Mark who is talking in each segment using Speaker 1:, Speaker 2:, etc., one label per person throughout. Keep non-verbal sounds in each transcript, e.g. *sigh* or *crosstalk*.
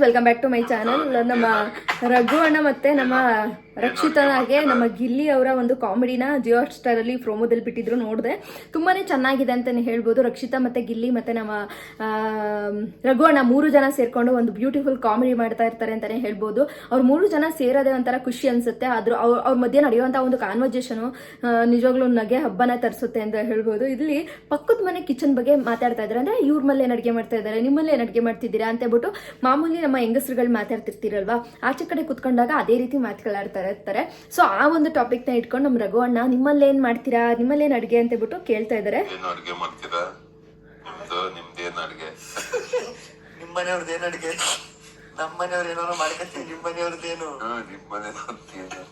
Speaker 1: Welcome back to my channel ನಮ್ಮ ರಘು ಅಣ್ಣ ಮತ್ತೆ ನಮ್ಮ ರಕ್ಷಿತನಾಗೆ ನಮ್ಮ ಗಿಲ್ಲಿ ಅವರ ಒಂದು ಕಾಮಿಡಿನ ಜಿಯೋ ಸ್ಟಾರ್ ಅಲ್ಲಿ ಪ್ರೋಮೋದಲ್ಲಿ ಬಿಟ್ಟಿದ್ರು ನೋಡಿದೆ. ತುಂಬಾನೇ ಚೆನ್ನಾಗಿದೆ ಅಂತಾನೆ ಹೇಳ್ಬೋದು. ರಕ್ಷಿತಾ ಮತ್ತೆ ಗಿಲ್ಲಿ ಮತ್ತೆ ನಮ್ಮ ರಘುವಣ್ಣ ರಘು ಅಣ್ಣ ಮೂರು ಜನ ಸೇರ್ಕೊಂಡು ಒಂದು ಬ್ಯೂಟಿಫುಲ್ ಕಾಮಿಡಿ ಮಾಡ್ತಾ ಇರ್ತಾರೆ ಅಂತಾನೆ ಹೇಳ್ಬೋದು. ಅವ್ರು ಮೂರು ಜನ ಸೇರೋದೇ ಒಂಥರ ಖುಷಿ ಅನ್ಸುತ್ತೆ. ಆದ್ರೂ ಅವ್ರ ಅವ್ರ ಮಧ್ಯೆ ನಡೆಯುವಂತ ಒಂದು ಕಾನ್ವರ್ಜೇಷನ್ ನಿಜವಾಗ್ಲೂ ನಗೆ ಹಬ್ಬನ ತರಿಸುತ್ತೆ ಅಂತ ಹೇಳ್ಬೋದು. ಇಲ್ಲಿ ಪಕ್ಕದ ಮನೆ ಕಿಚನ್ ಬಗ್ಗೆ ಮಾತಾಡ್ತಾ ಇದ್ದಾರೆ ಅಂದ್ರೆ ಇವ್ರ ಮೇಲೆ ಏನ್ ಅಡುಗೆ ಮಾಡ್ತಾ ಇದ್ದಾರೆ ನಿಮ್ಮಲ್ಲಿ ಏನ್ ಅಡುಗೆ ಮಾಡ್ತಿದ್ದೀರಾ? ಅಂತ ಹೇಳ್ಬಿಟ್ಟು ಮಾಮೂಲಿ ನಮ್ಮ ಹೆಂಗಸರುಗಳು ಮಾತಾಡ್ತಿರ್ತೀರಲ್ವಾ? ಆಚೆ ಕಡೆ ಕುತ್ಕೊಂಡಾಗ ಅದೇ ರೀತಿ ಮಾತುಗಳಾಡ್ತಾ ಇರ್ತಾರೆ ಸೊ ಆ ಒಂದು ಟಾಪಿಕ್ನ ಇಟ್ಕೊಂಡು ನಮ್ಮ ರಘು ಅಣ್ಣ ನಿಮ್ಮಲ್ಲಿ ಏನ್ ಮಾಡ್ತೀರಾ? ನಿಮ್ಮಲ್ಲಿ ಏನ್ ಅಡುಗೆ ಅಂತ ಬಿಟ್ಟು ಕೇಳ್ತಾ ಇದ್ದಾರೆ.
Speaker 2: ಏನು ಅಡ್ಗೆ ಮಾಡ್ತೀರಾ? ನಿಮ್ದು ನಿಮ್ದೇನ್ ಅಡ್ಗೆ? *laughs*
Speaker 3: ನಿಮ್ ಮನೆಯವ್ರದ್ದು ಏನ್ ಅಡ್ಗೆ? ನಮ್ ಮನೆಯವ್ರು ಏನಾರು ಮಾಡ್ಕತ್ತೀವಿ ನಿಮ್ ಮನೆಯವ್ರದ್ದೇನು
Speaker 2: ಹಾ, ನಿಮ್ ಮನೆ ಏನು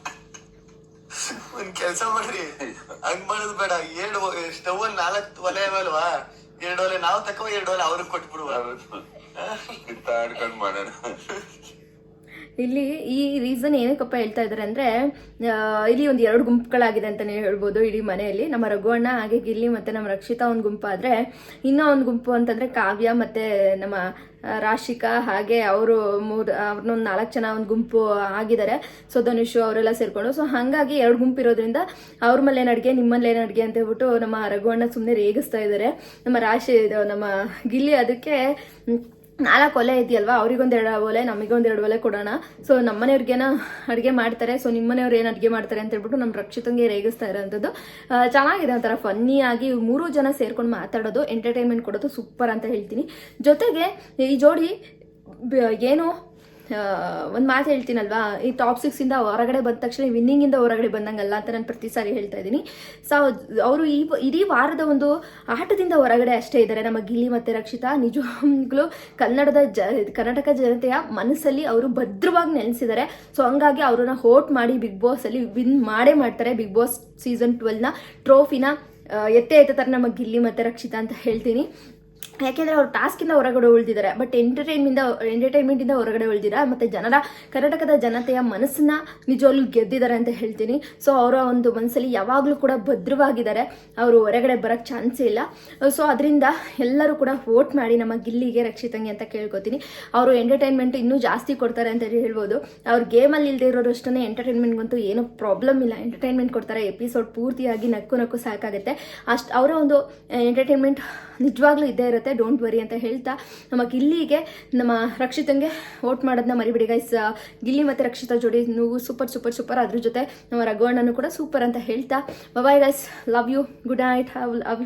Speaker 3: ಒಂದ್ ಕೆಲ್ಸ ಮಾಡ್ರಿ. ಹಂಗ್ ಮಾಡೋದ್ ಬೇಡ. ಎರಡು ಸ್ಟವ್ ಒಂದ್ ನಾಲ್ಕು ಒಲೆ ಅಲ್ವಾ ಎರಡು ಒಲೆ ನಾವ್ ತಕೋ ಎರಡು ಒಲೆ ಅವ್ರಿಗೆ ಕೊಟ್ಬಿಡುವ.
Speaker 2: ಕಿತ್ತಾಡ್ಕೊಂಡ್ ಮಾಡೋಣ.
Speaker 1: ಇಲ್ಲಿ ಈ ರೀಸನ್ ಏನಕ್ಕಪ್ಪ ಹೇಳ್ತಾ ಇದ್ದಾರೆ ಅಂದ್ರೆ ಇಲ್ಲಿ ಒಂದು ಎರಡು ಗುಂಪುಗಳಾಗಿದೆ ಅಂತಾನೆ ಹೇಳ್ಬೋದು ಇಡೀ ಮನೆಯಲ್ಲಿ. ನಮ್ಮ ರಘುವಣ್ಣ ಹಾಗೆ ಗಿಲ್ಲಿ ಮತ್ತೆ ನಮ್ಮ ರಕ್ಷಿತಾ ಒಂದು ಗುಂಪಾದ್ರೆ ಇನ್ನೂ ಒಂದು ಗುಂಪು ಅಂತಂದ್ರೆ ಕಾವ್ಯ ಮತ್ತೆ ನಮ್ಮ ರಾಶಿಕಾ ಹಾಗೆ ಅವರು ಮೂರು ಅವ್ರನ್ನೊಂದು ನಾಲ್ಕು ಜನ ಒಂದು ಗುಂಪು ಆಗಿದ್ದಾರೆ. ಸೊ ಧನುಷು ಅವರೆಲ್ಲ ಸೇರ್ಕೊಂಡು. ಸೊ ಹಾಗಾಗಿ ಎರಡು ಗುಂಪು ಇರೋದ್ರಿಂದ ಅವ್ರ ಮೇಲೆ ಏನು ಅಡುಗೆ ನಿಮ್ಮಲ್ಲಿ ಏನು ಅಡುಗೆ ಅಂತ ಹೇಳ್ಬಿಟ್ಟು ನಮ್ಮ ರಘುವಣ್ಣ ಸುಮ್ಮನೆ ರೇಗಿಸ್ತಾ ಇದ್ದಾರೆ. ನಮ್ಮ ರಾಶಿ ನಮ್ಮ ಗಿಲ್ಲಿ ಅದಕ್ಕೆ ನಾಲ್ಕು ಒಲೆ ಇದೆಯಲ್ವಾ? ಅವ್ರಿಗೊಂದು ಎರಡು ಒಲೆ, ನಮಗೊಂದು ಎರಡು ಒಲೆ ಕೊಡೋಣ. ಸೊ ನಮ್ಮನೆಯವ್ರಿಗೇನ ಅಡುಗೆ ಮಾಡ್ತಾರೆ. ಸೊ ನಿಮ್ಮನೆಯವ್ರು ಏನು ಅಡುಗೆ ಮಾಡ್ತಾರೆ ಅಂತ ಹೇಳ್ಬಿಟ್ಟು ನಮ್ಮ ರಕ್ಷಿತಂಗೆ ರೇಗಿಸ್ತಾ ಇರೋಂಥದ್ದು. ಚೆನ್ನಾಗಿದೆ ಒಂಥರ ಫನ್ನಿಯಾಗಿ ಮೂರು ಜನ ಸೇರ್ಕೊಂಡು ಮಾತಾಡೋದು ಎಂಟರ್ಟೈನ್ಮೆಂಟ್ ಕೊಡೋದು ಸೂಪರ್ ಅಂತ ಹೇಳ್ತೀನಿ. ಜೊತೆಗೆ ಈ ಜೋಡಿ ಏನು ಒಂದು ಮಾತು ಹೇಳ್ತೀನಲ್ವಾ? ಈ ಟಾಪ್ ಸಿಕ್ಸಿಂದ ಹೊರಗಡೆ ಬಂದ ತಕ್ಷಣ ವಿನ್ನಿಂಗ್ ಇಂದ ಹೊರಗಡೆ ಬಂದಂಗಲ್ಲ ಅಂತ ನಾನು ಪ್ರತಿ ಸಾರಿ ಹೇಳ್ತಾ ಇದ್ದೀನಿ. ಸೊ ಅವರು ಈ ಇಡೀ ವಾರದ ಒಂದು ಆಟದಿಂದ ಹೊರಗಡೆ ಅಷ್ಟೇ ಇದ್ದಾರೆ. ನಮ್ಮ ಗಿಲ್ಲಿ ಮತ್ತೆ ರಕ್ಷಿತಾ, ನಿಜವಾಗ್ಲೂ ಕನ್ನಡದ ಜ, ಕರ್ನಾಟಕ ಜನತೆಯ ಮನಸ್ಸಲ್ಲಿ ಅವರು ಭದ್ರವಾಗಿ ನೆಲೆಸಿದ್ದಾರೆ. ಸೊ ಹಂಗಾಗಿ ಅವ್ರನ್ನ ಹೋಟ್ ಮಾಡಿ ಬಿಗ್ ಬಾಸ್ ಅಲ್ಲಿ ವಿನ್ ಮಾಡೇ ಮಾಡ್ತಾರೆ. ಬಿಗ್ ಬಾಸ್ ಸೀಸನ್ ಟ್ವೆಲ್ನ ಟ್ರೋಫಿನ ಎತ್ತೆ ತರ ನಮ್ಮ ಗಿಲ್ಲಿ ಮತ್ತೆ ರಕ್ಷಿತಾ ಅಂತ ಹೇಳ್ತೀನಿ. ಯಾಕೆಂದ್ರೆ ಅವ್ರು ಟಾಸ್ಕಿಂದ ಹೊರಗಡೆ ಉಳಿದಿದ್ದಾರೆ ಬಟ್ ಎಂಟರ್ಟೈನ್ಮೆಂಟ್ ಎಂಟರ್ಟೈನ್ಮೆಂಟ್ ಇಂದ ಹೊರಗಡೆ ಉಳಿದಿರ ಮತ್ತೆ ಜನರ, ಕರ್ನಾಟಕದ ಜನತೆಯ ಮನಸ್ಸನ್ನ ನಿಜವಾಗ್ಲೂ ಗೆದ್ದಿದ್ದಾರೆ ಅಂತ ಹೇಳ್ತೀನಿ. ಸೊ ಅವರ ಒಂದು ಮನಸ್ಸಲ್ಲಿ ಯಾವಾಗಲೂ ಕೂಡ ಭದ್ರವಾಗಿದ್ದಾರೆ. ಅವರು ಹೊರಗಡೆ ಬರೋಕ್ಕೆ ಚಾನ್ಸೇ ಇಲ್ಲ. ಸೊ ಅದರಿಂದ ಎಲ್ಲರೂ ಕೂಡ ವೋಟ್ ಮಾಡಿ ನಮ್ಮ ಗಿಲ್ಲಿಗೆ ರಕ್ಷಿತಂಗೆ ಅಂತ ಕೇಳ್ಕೊತೀನಿ. ಅವರು ಎಂಟರ್ಟೈನ್ಮೆಂಟ್ ಇನ್ನೂ ಜಾಸ್ತಿ ಕೊಡ್ತಾರೆ ಅಂತ ಹೇಳ್ಬೋದು. ಅವ್ರ ಗೇಮಲ್ಲಿ ಇಲ್ಲದೆ ಇರೋರು ಅಷ್ಟೇ ಎಂಟರ್ಟೈನ್ಮೆಂಟ್ಗಂತೂ ಏನೂ ಪ್ರಾಬ್ಲಮ್ ಇಲ್ಲ. ಎಂಟರ್ಟೈನ್ಮೆಂಟ್ ಕೊಡ್ತಾರೆ ಎಪಿಸೋಡ್ ಪೂರ್ತಿಯಾಗಿ ನಕ್ಕು ನಕ್ಕು ಸಾಕಾಗುತ್ತೆ. ಅಷ್ಟು, ಅವರ ಒಂದು ಎಂಟರ್ಟೈನ್ಮೆಂಟ್ ನಿಜವಾಗ್ಲೂ ಇದ್ದೇ ಇರುತ್ತೆ. ಡೋಂಟ್ ವರಿ ಅಂತ ಹೇಳ್ತಾ ನಮ್ಮ ಗಿಲ್ಲಿಗೆ, ನಮ್ಮ ರಕ್ಷಿತಂಗೆ ವೋಟ್ ಮಾಡೋದನ್ನ ಮರಿಬಿಡಿ ಗೈಸ್ ಗಿಲ್ಲಿ ಮತ್ತು ರಕ್ಷಿತಾ ಜೋಡಿ ನೀವು ಸೂಪರ್ ಸೂಪರ್ ಸೂಪರ್ ಅದ್ರ ಜೊತೆ ನಮ್ಮ ರಘುವಣ್ಣನು ಕೂಡ ಸೂಪರ್ ಅಂತ ಹೇಳ್ತಾ. Bye guys love you good night have love